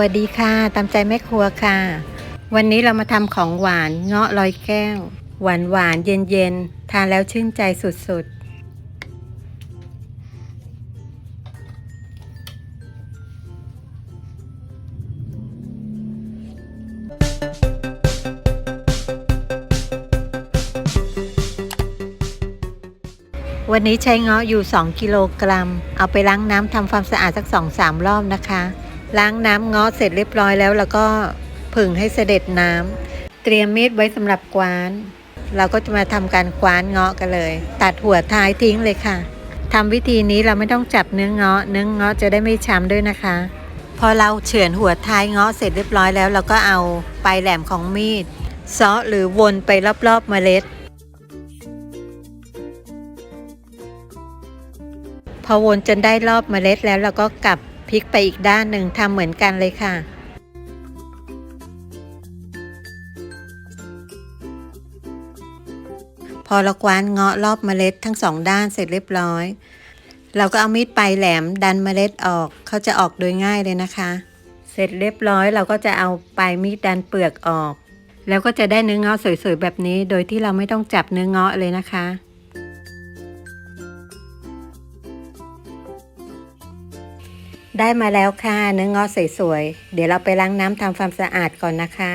วัสดีค่ะ ตามใจแม่ครัวค่ะ วันนี้เรามาทำของหวานเงาะลอยแก้ว หวานหวานเย็นเย็นทานแล้วชื่นใจสุดๆ วันนี้ใช้เงาะอยู่ 2 กิโลกรัม เอาไปล้างน้ำทำความสะอาดสัก2-3รอบนะคะ ล้างน้ำเงาะเสร็จเรียบร้อยแล้ว แล้วก็ผึ่งให้เสด็จน้ำเตรียมมีดไว้สำหรับกวาน เราก็จะมาทำการกวานเงาะกันเลย ตัดหัวท้ายทิ้งเลยค่ะทำวิธีนี้เราไม่ต้องจับเนื้อเงาะเนื้อเงาะจะได้ไม่ช้ำด้วยนะคะ พอเราเฉือนหัวท้ายเงาะเสร็จเรียบร้อยแล้ว เราก็เอาปลายแหลมของมีดซาะหรือวนไปรอบๆเมล็ด พอวนจนได้รอบเมล็ดแล้วเราก็กลับ พลิกไปอีกด้านหนึ่งทำเหมือนกันเลยค่ะ พอเรากวานเงาะรอบเมล็ดทั้งสองด้านเสร็จเรียบร้อย เราก็เอามีดปลายแหลมดันเมล็ดออกเขาจะออกโดยง่ายเลยนะคะ เสร็จเรียบร้อยเราก็จะเอาปลายมีดดันเปลือกออก แล้วก็จะได้เนื้อเงาะสวยๆแบบนี้ โดยที่เราไม่ต้องจับเนื้อเงาะเลยนะคะ ได้มาแล้วค่ะเนื้อเงาะสวยๆ เดี๋ยวเราไปล้างน้ำทำความสะอาดก่อนนะคะ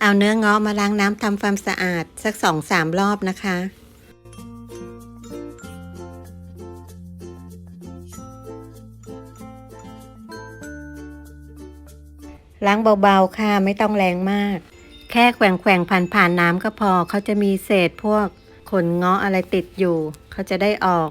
เอาเนื้อเงาะมาล้างน้ำทำความสะอาดสักสองสามรอบนะคะ ล้างเบาๆค่ะไม่ต้องแรงมาก แค่แกว่งแกว่งผ่านผ่านๆน้ำก็พอเขาจะมีเศษพวก ขนเงาะอะไรติดอยู่ เขาจะได้ออก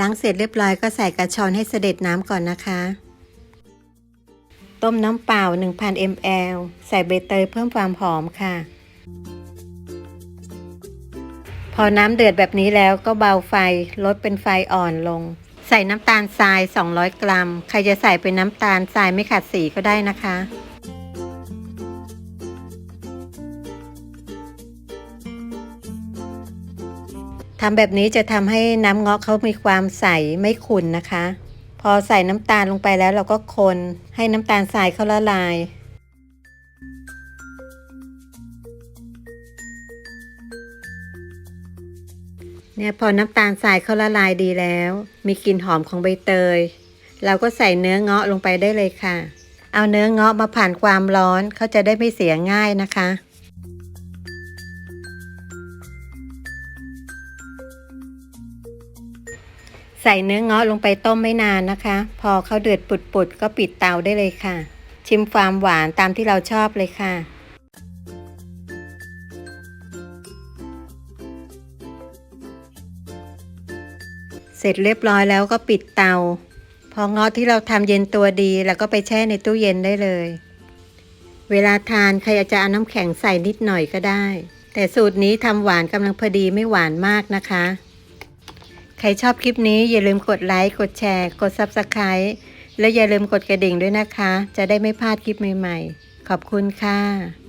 ล้างเสร็จเรียบร้อยก็ใส่กระชอนให้เสด็จน้ำก่อนนะคะ ต้มน้ำเปล่า 1,000 ml ใส่ใบเตยเพิ่มความหอมค่ะ พอน้ำเดือดแบบนี้แล้วก็เบาไฟลดเป็นไฟอ่อนลง ใส่น้ำตาลทราย 200 กรัม ใครจะใส่เป็นน้ำตาลทรายไม่ขัดสีก็ได้นะคะทำแบบนี้จะทำให้น้ำเงาะเขามีความใสไม่ขุ่นนะคะ พอใส่น้ำตาลลงไปแล้วเราก็คนให้น้ำตาลทรายเขาละลาย เนี่ยพอน้ำตาลทรายเขาละลายดีแล้ว มีกลิ่นหอมของใบเตย เราก็ใส่เนื้อเงาะลงไปได้เลยค่ะ เอาเนื้อเงาะมาผ่านความร้อนเขาจะได้ไม่เสียง่ายนะคะใส่เนื้อเงาะลงไปต้มไม่นานนะคะ พอเขาเดือดปุดๆก็ปิดเตาได้เลยค่ะ ชิมความหวานตามที่เราชอบเลยค่ะ ร็จเรียบร้อยแล้วก็ปิดเตา พอเงาะที่เราทำเย็นตัวดี แล้วก็ไปแช่ในตู้เย็นได้เลย เวลาทานใครอาจจะเอาน้ำแข็งใส่นิดหน่อยก็ได้ แต่สูตรนี้ทำหวานกำลังพอดีไม่หวานมากนะคะ ใครชอบคลิปนี้อย่าลืมกดไลค์ กดแชร์ กด Subscribe และอย่าลืมกดกระดิ่งด้วยนะคะ จะได้ไม่พลาดคลิปใหม่ ๆ ขอบคุณค่ะ